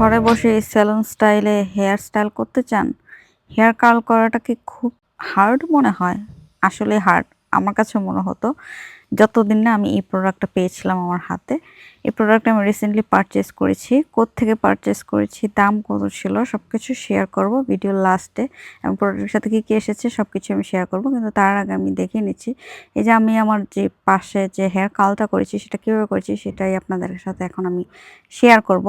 ঘরে বসে সেলুন স্টাইলে হেয়ার স্টাইল করতে চান হেয়ার কার্ল করাটা কি খুব হার্ড মনে হয়? আসলে হার্ড আমার কাছে মনে হতো। যতদিন না আমি এই প্রোডাক্টটা পেয়েছিলাম আমার হাতে, এই প্রোডাক্টটা আমি রিসেন্টলি পারচেস করেছি থেকে পারচেস করেছি, দাম কত ছিল সব কিছু শেয়ার করব ভিডিওর লাস্টে এবং প্রোডাক্টের সাথে কী কী এসেছে সব কিছু আমি শেয়ার করব, কিন্তু তার আগে আমি দেখে নিচ্ছি। এই যে আমি আমার যে পাশে যে হেয়ার কালটা করেছি, সেটা কীভাবে করেছি, সেটাই আপনাদের সাথে এখন আমি শেয়ার করব।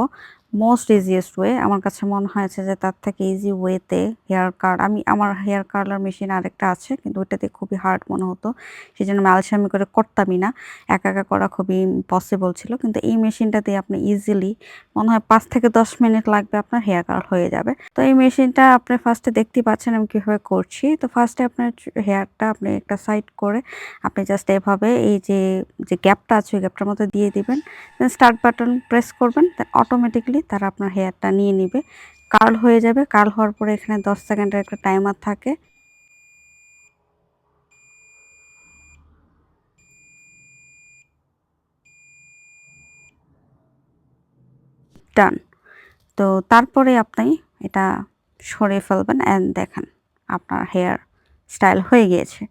মোস্ট ইজিয়েস্ট ওয়ে আমার কাছে মনে হয়েছে যে তার থেকে ইজি ওয়েতে হেয়ার কার্ড আমি আমার হেয়ার কার্লার মেশিন আরেকটা আছে, কিন্তু ওইটাতে খুবই হার্ড মনে হতো সেই জন্য আমি আলসামি করে করতামই না, একা একা করা খুবই পসিবল ছিল, কিন্তু এই মেশিনটাতে আপনি ইজিলি মনে হয় পাঁচ থেকে দশ মিনিট লাগবে আপনার হেয়ার কার্ল হয়ে যাবে। তো এই মেশিনটা আপনি ফার্স্টে দেখতেই পাচ্ছেন আমি কীভাবে করছি, তো ফার্স্টে আপনার হেয়ারটা আপনি একটা সাইড করে আপনি জাস্ট এভাবে এই যে যে গ্যাপটা আছে, ওই গ্যাপটার মধ্যে দিয়ে দিবেন স্টার্ট বাটন প্রেস করবেন অটোমেটিকলি তারা আপনার হেয়ারটা নিয়ে নিবে। কার্ল হয়ে যাবে কার্ল হওয়ার পরে এখানে দশ সেকেন্ডের একটা টাইমার থাকে। ডান। তো তারপরে আপনি এটা সরিয়ে ফেলবেন অ্যান্ড দেখেন আপনার হেয়ার স্টাইল হয়ে গিয়েছে।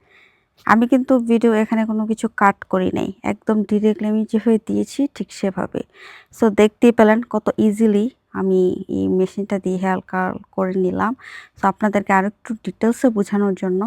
আমি কিন্তু ভিডিও এখানে কোনো কিছু কাট করি নাই। একদম ডিরেক্টলি আমি যেভাবে দিয়েছি ঠিক সেভাবে। সো দেখতেই পেলেন কত ইজিলি আমি এই মেশিনটা দিয়ে কার্ল করে নিলাম। সো আপনাদেরকে আরও একটু ডিটেলসে বোঝানোর জন্য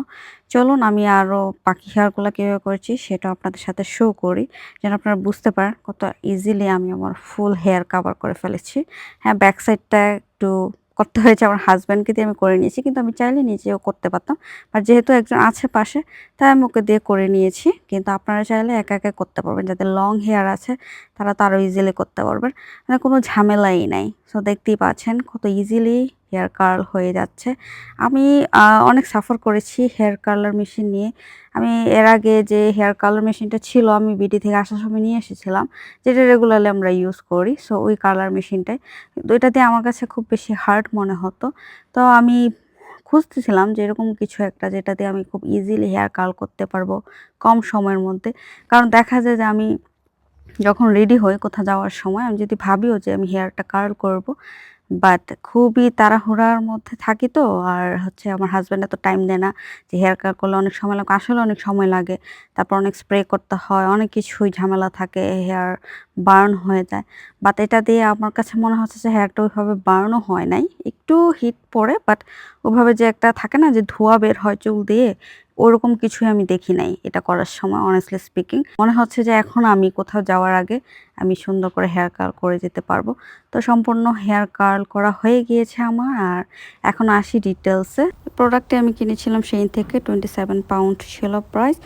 চলুন আমি আরও পাখি হেয়ারগুলো কীভাবে করেছি সেটা আপনাদের সাথে শো করি। যেন আপনারা বুঝতে পারেন কত ইজিলি আমি আমার ফুল হেয়ার কাভার করে ফেলেছি। হ্যাঁ ব্যাক সাইডটা একটু করতে হয়েছে, আমার হাজব্যান্ডকে দিয়ে আমি করে নিয়েছি, কিন্তু আমি চাইলে নিজেও করতে পারতাম। আর যেহেতু একজন আছে পাশে, তাই আমি ওকে দিয়ে করে নিয়েছি, কিন্তু আপনারা চাইলে একা একা করতে পারবেন। যাদের লং হেয়ার আছে, তারা তো আরও ইজিলি করতে পারবেন। মানে কোনো ঝামেলাই নাই। সো দেখতেই পাচ্ছেন কত ইজিলি হেয়ার কার্ল হয়ে যাচ্ছে। আমি অনেক সাফার করেছি হেয়ার কার্লার মেশিন নিয়ে। আমি এর আগে যে হেয়ার কালার মেশিনটা ছিল, আমি বিডি থেকে আসার সময় নিয়ে এসেছিলাম, যেটা রেগুলারলি আমরা ইউজ করি। সো ওই কালার মেশিনটাই কিন্তু এটা দিয়ে আমার কাছে খুব বেশি হার্ড মনে হতো। তো আমি খুঁজতেছিলাম যে এরকম কিছু একটা যেটাতে আমি খুব ইজিলি হেয়ার কার্ল করতে পারব কম সময়ের মধ্যে। কারণ দেখা যায় যে আমি যখন রেডি হই কোথাও যাওয়ার সময়, আমি যদি ভাবিও যে আমি হেয়ারটা কার্ল করব বাট খুবই তাড়াহুড়ার মধ্যে থাকি তো। আর হচ্ছে আমার হাজব্যান্ড এত টাইম দেয় না যে হেয়ার কাট করলে অনেক সময় লাগে, আসলে অনেক সময় লাগে। তারপর অনেক স্প্রে করতে হয়, অনেক কিছুই ঝামেলা থাকে হেয়ার বার্ন হয়ে যায়। বাট এটা দিয়ে আমার কাছে মনে হচ্ছে যে হেয়ারটা ওইভাবে বার্নও হয় নাই একটু হিট পড়ে বাট ওভাবে যে একটা থাকে না যে ধোয়া বের হয় চুল দিয়ে, ওরকম কিছুই আমি দেখি নাই এটা করার সময় অনেস্টলি স্পিকিং মনে হচ্ছে যে এখন আমি কোথাও যাওয়ার আগে আমি সুন্দর করে হেয়ার কার্ল করে যেতে পারব। তো সম্পূর্ণ হেয়ার কার্ল করা হয়ে গিয়েছে আমার, আর এখন আসি ডিটেলসে প্রোডাক্টটি আমি কিনেছিলাম সেই থেকে টোয়েন্টি সেভেন পাউন্ড ছিল প্রাইস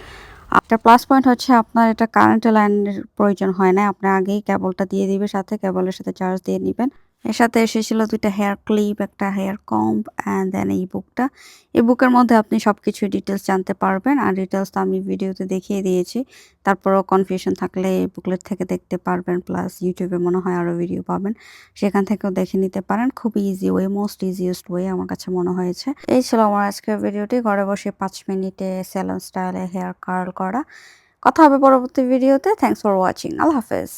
একটা প্লাস পয়েন্ট হচ্ছে আপনার এটা কারেন্টের লাইনের প্রয়োজন হয় না, আপনি আগেই কেবলটা দিয়ে দিবে, সাথে কেবলের সাথে চার্জ দিয়ে নেবেন। এর সাথে এসেছিল দুইটা হেয়ার ক্লিপ একটা হেয়ার কম্প অ্যান্ড দেন এই বুকটা এই বুকের মধ্যে আপনি সব কিছু ডিটেলস জানতে পারবেন, আর ডিটেলস তো আমি ভিডিওতে দেখিয়ে দিয়েছি। তারপরও কনফিউশন থাকলে এই বুকলেট থেকে দেখতে পারবেন প্লাস ইউটিউবে মনে হয় আরও ভিডিও পাবেন। সেখান থেকেও দেখে নিতে পারেন, খুব easy way most easiest way আমার কাছে মনে হয়েছে। এই ছিল আমার আজকের ভিডিওটি ঘরে বসে পাঁচ মিনিটে স্যালন স্টাইলে হেয়ার কার্ল করা। কথা হবে পরবর্তী ভিডিওতে থ্যাংকস ফর ওয়াচিং আল্লাহ হাফেজ।